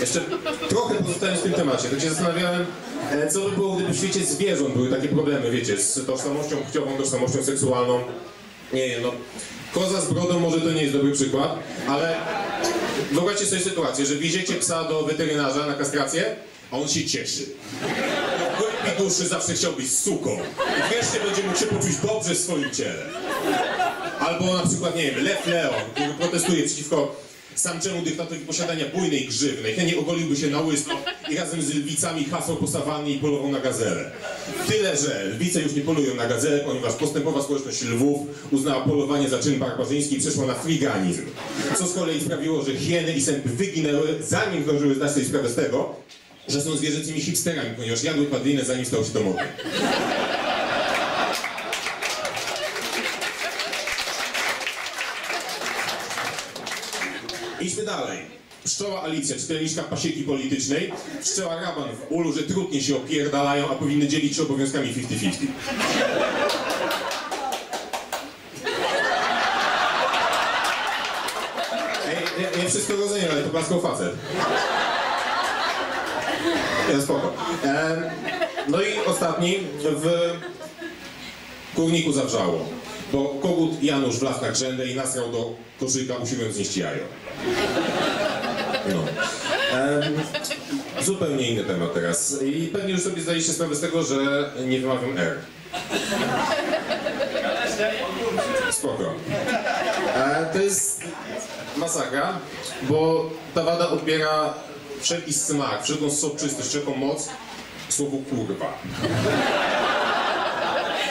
Jeszcze trochę pozostając w tym temacie, to się zastanawiałem, e, co by było, gdyby w świecie zwierząt były takie problemy, wiecie, z tożsamością płciową, tożsamością seksualną. Nie no, koza z brodą może to nie jest dobry przykład, ale wyobraźcie sobie sytuację, że wieziecie psa do weterynarza na kastrację, a on się cieszy. Głębi duszy zawsze chciał być suką. I wreszcie będzie mógł się poczuć dobrze w swoim ciele. Albo na przykład, nie wiem, Lew Leon, który protestuje przeciwko samczemu dyktatowi posiadania bujnej grzywnej. Chętnie ogoliłby się na łysko i razem z lwicami hasał po i polował na gazelę. Tyle, że lwice już nie polują na gazelę, ponieważ postępowa społeczność lwów uznała polowanie za czyn barbarzyński i przeszła na friganizm. Co z kolei sprawiło, że hieny i sępy wyginęły, zanim zdążyły zdać sobie sprawę z tego, że są zwierzęcymi hipsterami, ponieważ jadły padlinę zanim stał się to Idźmy dalej. Pszczoła Alicja, czytelniczka pasieki politycznej, pszczoła Raban w ulu, że trudnie się opierdalają, a powinny dzielić się obowiązkami 50-50. Ej, ja, ja wszystko rozumiem, ale to klaskał facet. Ja spoko. Em, no i ostatni w kurniku zawrzało, bo kogut Janusz wlazł na grzędę i nasrał do koszyka, usiłując znieść jajo. No. Zupełnie inny temat teraz. I pewnie już sobie zdaliście sprawę z tego, że nie wymawiam R. Spoko. E, to jest masakra, bo ta wada odbiera wszelki smak, wszelką soczystość, wszelką moc słowu kurwa.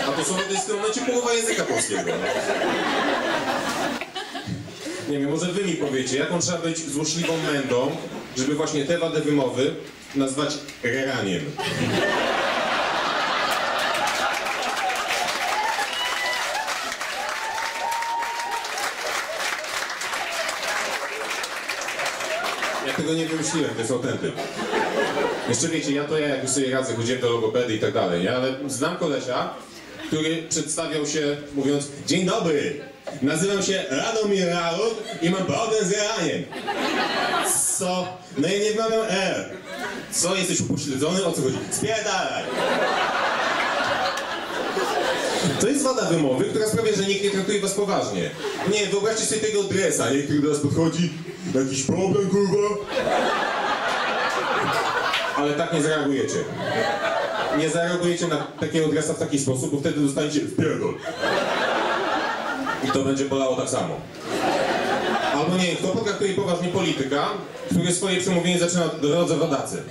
A to jest w tym momencie połowa języka polskiego. No. Nie wiem, może wy mi powiecie, jaką trzeba być złośliwą mędą, żeby właśnie tę wadę wymowy nazwać reraniem. Ja tego nie wymyśliłem, to jest autentyk. Jeszcze wiecie, ja to ja, jak już sobie radzę, chodziłem do logopedy i tak dalej, nie? ale znam kolesia, który przedstawiał się mówiąc Dzień dobry, nazywam się Radomir Raut i mam brodę z raniem. Co? No i nie wymawiam R. Co, jesteś upośledzony? O co chodzi? Spierdalaj! To jest wada wymowy, która sprawia, że nikt nie traktuje was poważnie. Nie, wyobraźcie sobie tego dresa, nie? który do nas podchodzi. Jakiś problem, kurwa? Ale tak nie zareagujecie. Nie zareagujecie na takiego dresa w taki sposób, bo wtedy dostaniecie w pierdol. I to będzie bolało tak samo. Albo nie, kto potraktuje poważnie polityka, który swoje przemówienie zaczyna od drodze rodacy.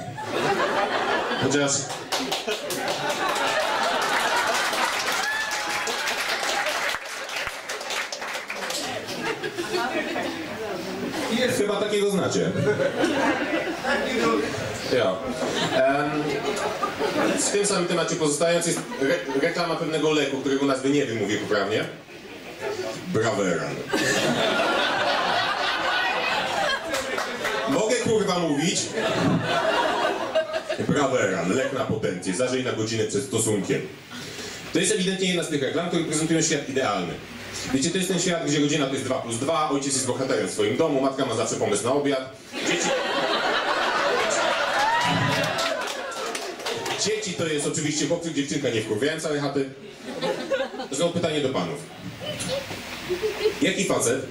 Chociaż... Chyba takiego znacie. Ja. Em, w tym samym temacie pozostając jest re reklama pewnego leku, którego nazwy nie wymówię poprawnie. Braveran. Mogę kurwa mówić? Braveran, lek na potencję, zażyj na godzinę przed stosunkiem. To jest ewidentnie jedna z tych reklam, które prezentują świat idealny. Wiecie, to jest ten świat, gdzie godzina to jest 2 plus 2, ojciec jest bohaterem w swoim domu, matka ma zawsze pomysł na obiad, dzieci... Dzieci to jest oczywiście chłopczyk, dziewczynka, nie wkurwiają całej chaty. Znowu pytanie do panów. Jaki facet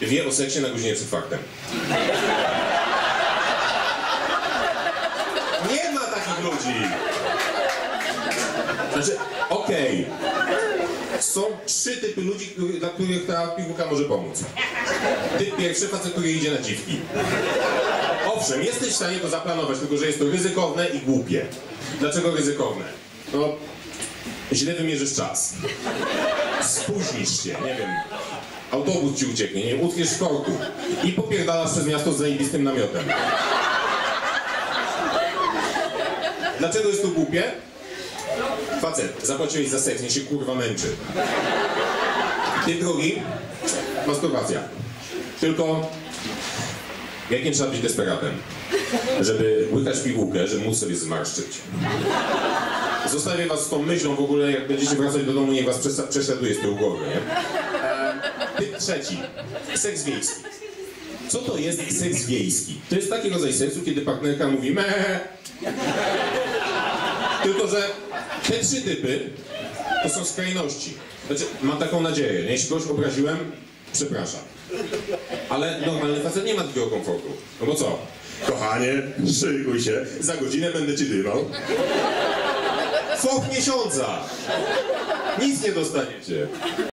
wie o seksie na godzinie przed faktem? Nie ma takich ludzi! Znaczy, okej. Są trzy typy ludzi, dla których ta piłka może pomóc. Typ pierwszy, facet, który idzie na dziwki. Owszem, jesteś w stanie to zaplanować, tylko że jest to ryzykowne i głupie. Dlaczego ryzykowne? No, źle wymierzysz czas. Spóźnisz się, nie wiem. Autobus ci ucieknie, nie utkniesz w korku i popierdalasz przez miasto z zajebistym namiotem. Dlaczego jest to głupie? Facet, zapłaciłeś za seks, nie się kurwa męczy. Typ drugi, masturbacja. Tylko, jakim trzeba być desperatem? Żeby łykać pigułkę, żeby móc sobie zmarszczyć. Zostawię was z tą myślą w ogóle, jak będziecie wracać do domu, niech was prześladuje z tyłu głowy, nie? E, typ trzeci, seks wiejski. Co to jest seks wiejski? To jest taki rodzaj seksu, kiedy partnerka mówi me. Tylko, że te trzy typy to są skrajności. Znaczy, mam taką nadzieję, jeśli kogoś obraziłem, przepraszam. Ale normalny facet nie ma takiego komfortu. No bo co? Kochanie, szykuj się, za godzinę będę ci dymał. Foch miesiąca! Nic nie dostaniecie.